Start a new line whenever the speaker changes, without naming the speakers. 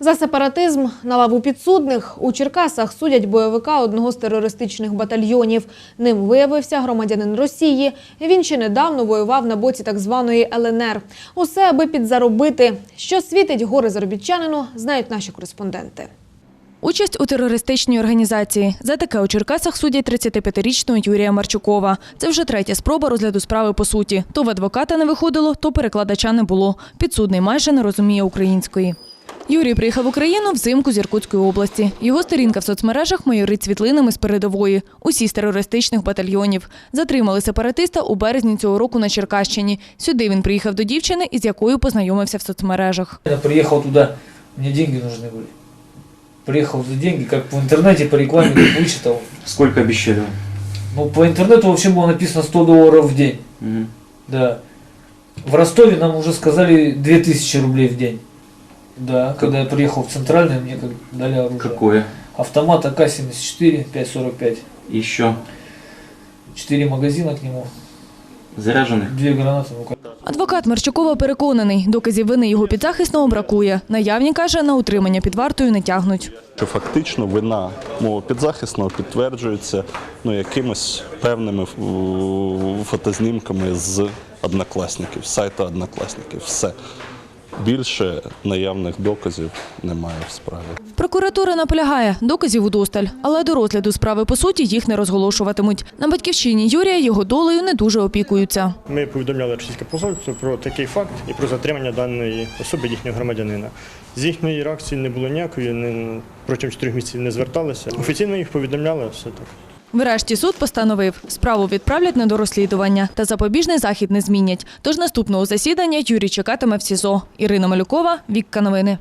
За сепаратизм на лаву підсудних у Черкасах судять бойовика одного з терористичних батальйонів. Ним виявився громадянин Росії. Він ще недавно воював на боці так званої ЛНР. Усе аби підзаробити. Що світить гори заробітчанину, знають наші кореспонденти.
Участь у терористичній організації. За таке у Черкасах судять 35-річного Юрія Марчукова. Це вже третя спроба розгляду справи по суті. То в адвоката не виходило, то перекладача не було. Підсудний майже не розуміє української. Юрій приїхав в Україну взимку з Іркутської області. Його сторінка в соцмережах майорить світлинами з передової. Усі з терористичних батальйонів. Затримали сепаратиста у березні цього року на Черкащині. Сюди він приїхав до дівчини, із якою познайомився в соцмережах.
Я приехал туда, мне деньги нужны были. Приехал за деньги, как в интернете по рекламе как вычитал.
Сколько обещали?
Ну, по интернету вообще было написано 100 долларов в день.
Мгм.
Да. В Ростове нам уже сказали 2000 рублей в день. Да, когда я приехал в Центральный, мне как дали оружие.
Какое?
Автомат АК-74, 5,45.
Еще
4 магазина к нему,
заряженных?
2 гранаты. Ну, как-
Адвокат Марчукова переконаний, доказів вини його підзахисного бракує. Наявні, каже, на утримання під вартою не тягнуть.
що фактично вина мого підзахисного підтверджується ну, якимось певними ф- фотознімками з однокласників, з сайту однокласників. Все. Більше наявних доказів немає в справі.
Прокуратура наполягає, доказів удосталь, але до розгляду справи по суті їх не розголошуватимуть. На батьківщині Юрія його долею не дуже опікуються.
Ми повідомляли російське посольство про такий факт і про затримання даної особи їхнього громадянина. З їхньої реакції не було ніякої, не, протягом чотирьох місяців не зверталися. Офіційно їх повідомляли, все так.
Врешті суд постановив, справу відправлять на дорозслідування та запобіжний захід не змінять. Тож наступного засідання Юрій чекатиме в СІЗО. Ірина Малюкова, Вікка Новини.